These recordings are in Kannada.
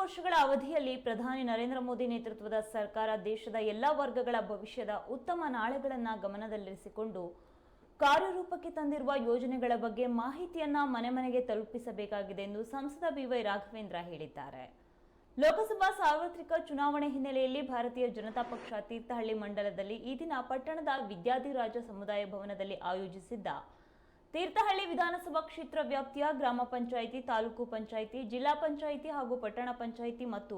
ವರ್ಷಗಳ ಅವಧಿಯಲ್ಲಿ ಪ್ರಧಾನಿ ನರೇಂದ್ರ ಮೋದಿ ನೇತೃತ್ವದ ಸರ್ಕಾರ ದೇಶದ ಎಲ್ಲ ವರ್ಗಗಳ ಭವಿಷ್ಯದ ಉತ್ತಮ ನಾಳೆಗಳನ್ನು ಗಮನದಲ್ಲಿರಿಸಿಕೊಂಡು ಕಾರ್ಯರೂಪಕ್ಕೆ ತಂದಿರುವ ಯೋಜನೆಗಳ ಬಗ್ಗೆ ಮಾಹಿತಿಯನ್ನ ಮನೆ ಮನೆಗೆ ತಲುಪಿಸಬೇಕಾಗಿದೆ ಎಂದು ಸಂಸದ ಬಿವೈ ರಾಘವೇಂದ್ರ ಹೇಳಿದ್ದಾರೆ. ಲೋಕಸಭಾ ಸಾರ್ವತ್ರಿಕ ಚುನಾವಣೆ ಹಿನ್ನೆಲೆಯಲ್ಲಿ ಭಾರತೀಯ ಜನತಾ ಪಕ್ಷ ತೀರ್ಥಹಳ್ಳಿ ಮಂಡಲದಲ್ಲಿ ಈ ದಿನ ಪಟ್ಟಣದ ವಿದ್ಯಾಧಿರಾಜ ಸಮುದಾಯ ಭವನದಲ್ಲಿ ಆಯೋಜಿಸಿದ್ದ ತೀರ್ಥಹಳ್ಳಿ ವಿಧಾನಸಭಾ ಕ್ಷೇತ್ರ ವ್ಯಾಪ್ತಿಯ ಗ್ರಾಮ ಪಂಚಾಯಿತಿ, ತಾಲೂಕು ಪಂಚಾಯಿತಿ, ಜಿಲ್ಲಾ ಪಂಚಾಯಿತಿ ಹಾಗೂ ಪಟ್ಟಣ ಪಂಚಾಯಿತಿ ಮತ್ತು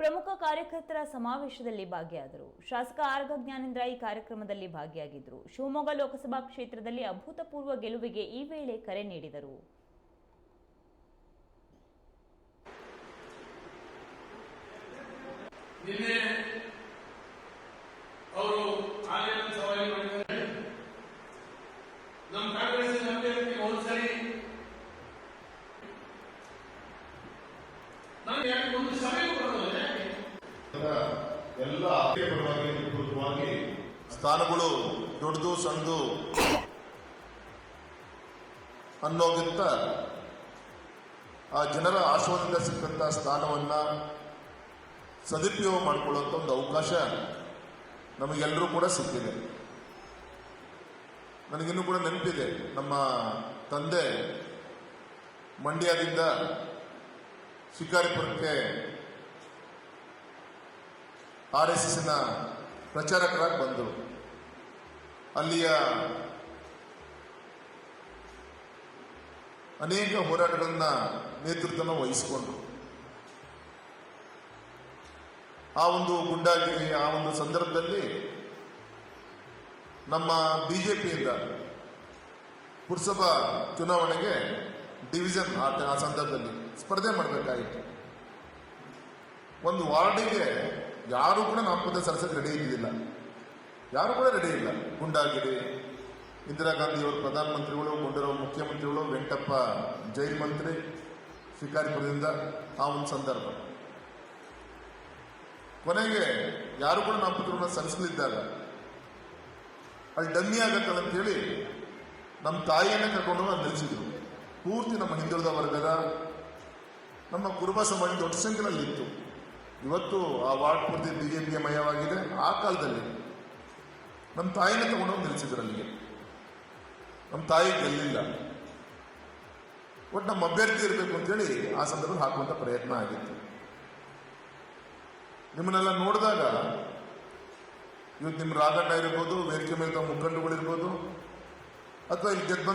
ಪ್ರಮುಖ ಕಾರ್ಯಕರ್ತರ ಸಮಾವೇಶದಲ್ಲಿ ಭಾಗಿಯಾದರು. ಶಾಸಕ ಆರ್ಗ ಜ್ಞಾನೇಂದ್ರ ಈ ಕಾರ್ಯಕ್ರಮದಲ್ಲಿ ಭಾಗಿಯಾಗಿದ್ದರು. ಶಿವಮೊಗ್ಗ ಲೋಕಸಭಾ ಕ್ಷೇತ್ರದಲ್ಲಿ ಅಭೂತಪೂರ್ವ ಗೆಲುವಿಗೆ ಈ ವೇಳೆ ಕರೆ ನೀಡಿದರು. ಒಂದು ಎಲ್ಲ ಪರವಾಗಿ ಸ್ಥಾನಗಳು ದೊಡ್ಡದು, ಸಣ್ಣದು ಅನ್ನೋಗಿಂತ ಆ ಜನರ ಆಶ್ವಾದಿಂದ ಸಿಕ್ಕಂತ ಸ್ಥಾನವನ್ನ ಸದುಪಯೋಗ ಮಾಡಿಕೊಳ್ಳುವಂತ ಒಂದು ಅವಕಾಶ ನಮಗೆಲ್ಲರೂ ಕೂಡ ಸಿಕ್ಕಿದೆ. ನನಗಿನ್ನೂ ಕೂಡ ನೆನಪಿದೆ. ನಮ್ಮ ತಂದೆ ಮಂಡ್ಯದಿಂದ ಶಿಕಾರಿಪುರಕ್ಕೆ ಆರ್ ಎಸ್ ಎಸ್ನ ಪ್ರಚಾರಕರಾಗಿ ಬಂದರು. ಅಲ್ಲಿಯ ಅನೇಕ ಹೋರಾಟಗಳನ್ನ ನೇತೃತ್ವನ ವಹಿಸಿಕೊಂಡ್ರು. ಆ ಒಂದು ಗುಂಡಾಗಿರಿ ಆ ಒಂದು ಸಂದರ್ಭದಲ್ಲಿ ನಮ್ಮ ಬಿಜೆಪಿಯಿಂದ ಪುರಸಭಾ ಚುನಾವಣೆಗೆ ಡಿವಿಷನ್ ಆ ಸಂದರ್ಭದಲ್ಲಿ ಸ್ಪರ್ಧೆ ಮಾಡಬೇಕಾಗಿತ್ತು ಒಂದು ವಾರ್ಡಿಗೆ ಯಾರು ಕೂಡ ನಾಮಪತ್ರ ಸಲ್ಲಿಸಕ್ಕೆ ರೆಡಿ ಇದ್ದಿಲ್ಲ ಯಾರು ಕೂಡ ರೆಡಿ ಇಲ್ಲ. ಗುಂಡಾಗಿರಿ, ಇಂದಿರಾ ಗಾಂಧಿ ಅವರು ಪ್ರಧಾನಮಂತ್ರಿಗಳು ಮುಂದಿರೋ ಮುಖ್ಯಮಂತ್ರಿಗಳು, ವೆಂಕಟಪ್ಪ ಜೈಲ್ ಮಂತ್ರಿ, ಶಿಕಾರಿಪುರದಿಂದ ಆ ಒಂದು ಸಂದರ್ಭ. ಕೊನೆಗೆ ಯಾರು ಕೂಡ ನಾಮಪತ್ರವನ್ನು ಸಲ್ಲಿಸಲಿದ್ದಾಗ ಅಲ್ಲಿ ಡಮ್ಮಿ ಆಗತ್ತಲ್ಲ ಅಂತೇಳಿ ನಮ್ಮ ತಾಯಿಯನ್ನೇ ಕರ್ಕೊಂಡು ನಾನು ನಿಲ್ಲಿಸಿದ್ರು. ಪೂರ್ತಿ ನಮ್ಮ ಹಿಂದುಳಿದ ವರ್ಗದ ನಮ್ಮ ಕುರುಬ ಸಮಾಜ ದೊಡ್ಡ ಸಂಖ್ಯೆಯಲ್ಲಿ ಇತ್ತು. ಇವತ್ತು ಆ ವಾರ್ಡ್ ಪೂರ್ತಿ ಬಿಜೆಪಿಯ ಮಯವಾಗಿದೆ. ಆ ಕಾಲದಲ್ಲಿ ನಮ್ಮ ತಾಯಿನ ತಗೊಂಡೋಗಿ ನಿಲ್ಲಿಸಿದ್ರು ಅಲ್ಲಿಗೆ. ನಮ್ಮ ತಾಯಿ ಗೆಲ್ಲಿಲ್ಲ. ಒಟ್ಟು ನಮ್ಮ ಅಭ್ಯರ್ಥಿ ಇರಬೇಕು ಅಂತೇಳಿ ಆ ಸಂದರ್ಭದಲ್ಲಿ ಹಾಕುವಂಥ ಪ್ರಯತ್ನ ಆಗಿತ್ತು. ನಿಮ್ಮನ್ನೆಲ್ಲ ನೋಡಿದಾಗ ಇವತ್ತು ನಿಮ್ಮ ರಾಗಣ್ಣ ಇರ್ಬೋದು, ವೇದಿಕೆ ಮೇಲೆ ಮುಖಂಡಗಳಿರ್ಬೋದು ಅಥವಾ ಇಲ್ಲಿ ಗೆದ್ದು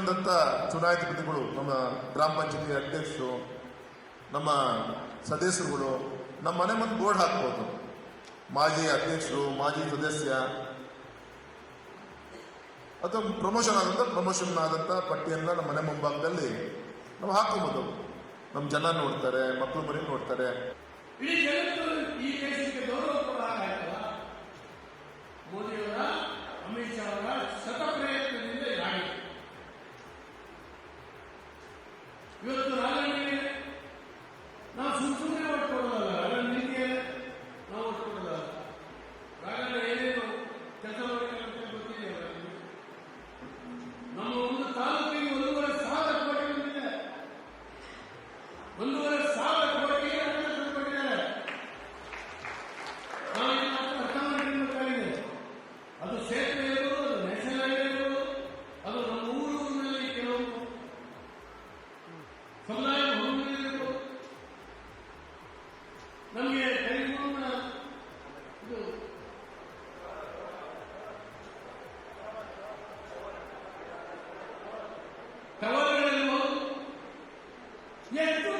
ಚುನಾಯಿತ ಪ್ರತಿಗಳು, ನಮ್ಮ ಗ್ರಾಮ ಪಂಚಾಯತಿ ಅಧ್ಯಕ್ಷರು, ನಮ್ಮ ಸದಸ್ಯರುಗಳು, ನಮ್ಮ ಮನೆ ಮುಂದೆ ಬೋರ್ಡ್ ಹಾಕ್ಬೋದು. ಮಾಜಿ ಅಧ್ಯಕ್ಷರು, ಮಾಜಿ ಸದಸ್ಯ, ಅಥವಾ ಪ್ರಮೋಷನ್ ಆದಂಥ ಪ್ರಮೋಷನ್ ಆದಂಥ ಪಟ್ಟಿಯನ್ನ ನಮ್ಮ ಮನೆ ಮುಂಭಾಗದಲ್ಲಿ ನಾವು ಹಾಕೋಬೋದು ನಮ್ಮ ಜನ ನೋಡ್ತಾರೆ ಮಕ್ಕಳು ಮರಿ ನೋಡ್ತಾರೆ. ಮೋದಿಯವರ Absolutely. Yeah,